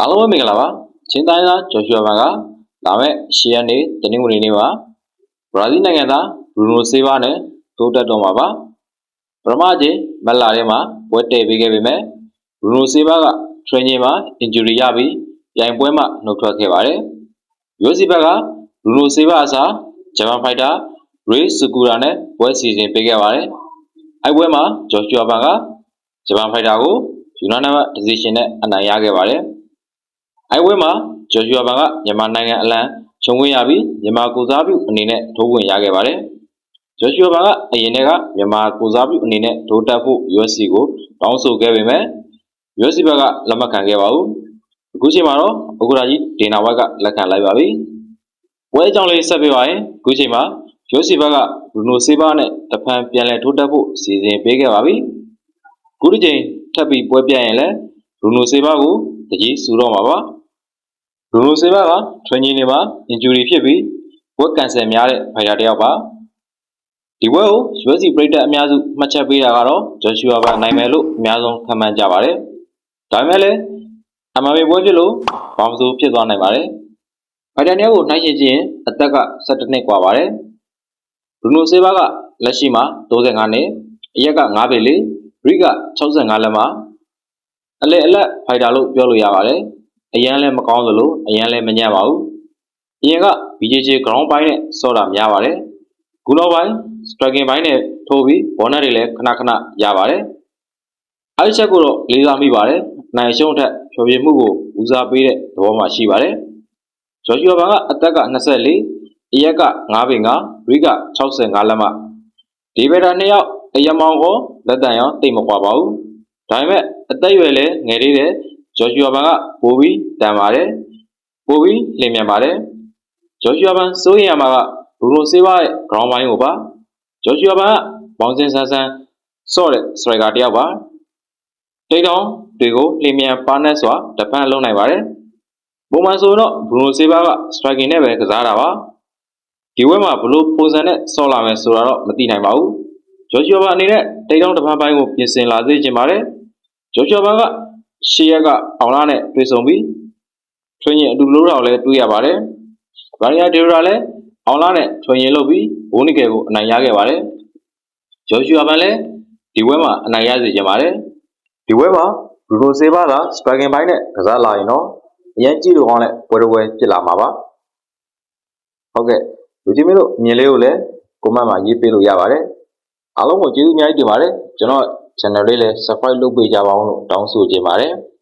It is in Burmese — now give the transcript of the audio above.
အားလုံးပဲမင်္ဂလာပါချင်းတိုင်းသားဂျော်ရှွာဘန်ကလာမယ့်ရှီရက်နေ့တနင်္ဂနွေနေ့မှာဘရာဇီးနိုင်ငံသားဘရူနိုဆေးဘာနဲ့တိုးတက်တော့မှာပါပထမအချိန်မက်လာထဲမှာပွဲတည်ပေးခဲ့ပေမဲ့ဘရူနိုဆေးဘာက training မှာ injury ရပြီးပြိုင်ပွဲမှာနှုတ်ထွက်ခဲ့ပါတယ်ယူစီဘက်ကဘရူနိုဆေးဘာအစားဂျပန်ဖိုက်တာရေစကူရာနဲ့ပွဲစီစဉ်ပေးခဲ့ပါတယ်အဲပွဲမှာဂျော်ရှွာဘန်ကဂျပန်ဖိုက်တာကိုယူနိုက်တက်ဒီစီရှင်နဲ့အနိုင်ရခဲ့ပါတယ် အိုင်ဝဲမှာဂျော်ဂျူအာဘန်ကမြန်မာနိုင်ငံအလံခြုံဝင်ရပြီးမြန်မာကိုစားပြုအနေနဲ့ထိုးဝင်ရခဲ့ပါတယ်။ဂျော်ဂျူအာဘန်ကအရင်ကမြန်မာကိုစားပြုအနေနဲ့ထိုးတက်ဖို့ USC ကိုတောင်းဆိုခဲ့ပေမဲ့ USC ဘက်ကလက်မခံခဲ့ပါဘူး။အခုချိန်မှာတော့ဥက္ကရာကြီးဒေနာဝက်ကလက်ခံလိုက်ပါပြီ။ပွဲအကြောင်းလေးဆက်ပြပါရင်အခုချိန်မှာ USC ဘက်ကဘရူနိုဆေးဘာနဲ့တဖန်ပြန်လည်ထိုးတက်ဖို့စီစဉ်ပေးခဲ့ပါပြီ။အခုဒီချိန်ထပ်ပြီးပွဲပြတ်ရင်လည်းဘရူနိုဆေးဘာကိုတကြီးစူတော့မှာပါ။ ဘရူနိုဆေးဘာက training တွေမှာ injury ဖြစ်ပြီးဝက်ကန်ဆယ်များတဲ့ဖိုင်ယာတစ်ယောက်ပါဒီဘွဲကို USC ပရိသတ်အများစုမှတ်ချက်ပေးတာကတော့ဂျော်ရှူအာပါနိုင်မယ်လို့အများဆုံးခန့်မှန်းကြပါတယ်ဒါပေမဲ့လည်းအမမေပွဲဖြစ်လို့ဘာမဆိုဖြစ်သွားနိုင်ပါတယ်ဖိုင်ယာတစ်ယောက်ကိုနှိုင်းယှဉ်ခြင်းအသက်က17နှစ်กว่าပါတယ်ဘရူနိုဆေးဘာကလက်ရှိမှာ35နှစ်အရက်က9ပေလေးဘရိက65လက်မှာအလဲအလက်ဖိုင်တာလို့ပြောလို့ရပါတယ် အရန်လည်းမကောင်းသလိုအရန်လည်းမညံ့ပါဘူးအရင်က BJJ ground ပိုင်းနဲ့စော့တာများပါတယ်ခုနောက်ပိုင်း striking ပိုင်းနဲ့ထိုးပြီးဘောနက်တွေလည်းခဏခဏရပါတယ်အဲ့ဒီချက်ကိုတော့လေးစားမိပါတယ်နိုင်ရှုံးထက်ဖြောပြမှုကိုဦးစားပေးတဲ့သဘောမှရှိပါတယ်ဂျော်ဂျီယိုဘန်ကအသက်က24အရက်က9ပင်ကရိက65လက်မှဒီဘက်တာနှစ်ယောက်အရမောင်ကိုလက်တန်ရောတိတ်မကွာပါဘူးဒါပေမဲ့အသက်အရွယ်လည်းငယ်သေးတယ် ဂျော်ဂျီယိုဘန်ကပိုပြီးတန်ပါတယ်ပိုပြီးလင်မြန်ပါတယ်ဂျော်ဂျီယိုဘန်စိုးရင်ရမှာကဘရူနိုဆေးဘာရဲ့ ground ပိုင်းကိုပါဂျော်ဂျီယိုဘန်ကဘောင်စင်ဆန်းဆန်းဆော့တဲ့ striker တစ်ယောက်ပါတိတ်တောင်တွေကိုလင်မြန်ပါနက်စွာတဖန်လုံးနိုင်ပါတယ်ပုံမှန်ဆိုရင်တော့ဘရူနိုဆေးဘာက striking နဲ့ပဲကစားတာပါဒီဝက်မှာဘလို့ပုံစံနဲ့ဆော့လာမယ်ဆိုတာတော့မသိနိုင်ပါဘူးဂျော်ဂျီယိုဘန်အနေနဲ့တိတ်တောင်တဖန်ပိုင်းကိုပြင်ဆင်လာစေချင်ပါတယ်ဂျော်ဂျီယိုဘန်က ရှေ့ရက်ကအောင်လာနဲ့တွေ့ဆုံပြီးထွင်ရင်အတူလို့တော့လည်းတွေ့ရပါတယ်။ဗာရီယာဒေရိုရာလည်းအောင်လာနဲ့ထွင်ရင်လုပ်ပြီးဘိုးနီကယ်ကိုအနိုင်ရခဲ့ပါတယ်။ဂျော်ဂျူအာဘန်လည်းဒီဝဲမှာအနိုင်ရစေချင်ပါတယ်။ဒီဝဲမှာဘရူနိုဆေးဘာကစပဂင်ပိုင်းနဲ့ကစားလာရင်တော့အရင်ကြည့်လို့ကောင်းတဲ့ပွဲတစ်ပွဲဖြစ်လာမှာပါ။ဟုတ်ကဲ့လူကြီးမင်းတို့မြင်လေးကိုလည်းကွန်မန့်မှာရေးပေးလို့ရပါတယ်။အားလုံးကိုကျေးဇူးအများကြီးတင်ပါတယ်။ကျွန်တော် channel လေးလည်း subscribe လုပ်ပေးကြပါအောင်လို့ တောင်းဆိုချင်ပါတယ်။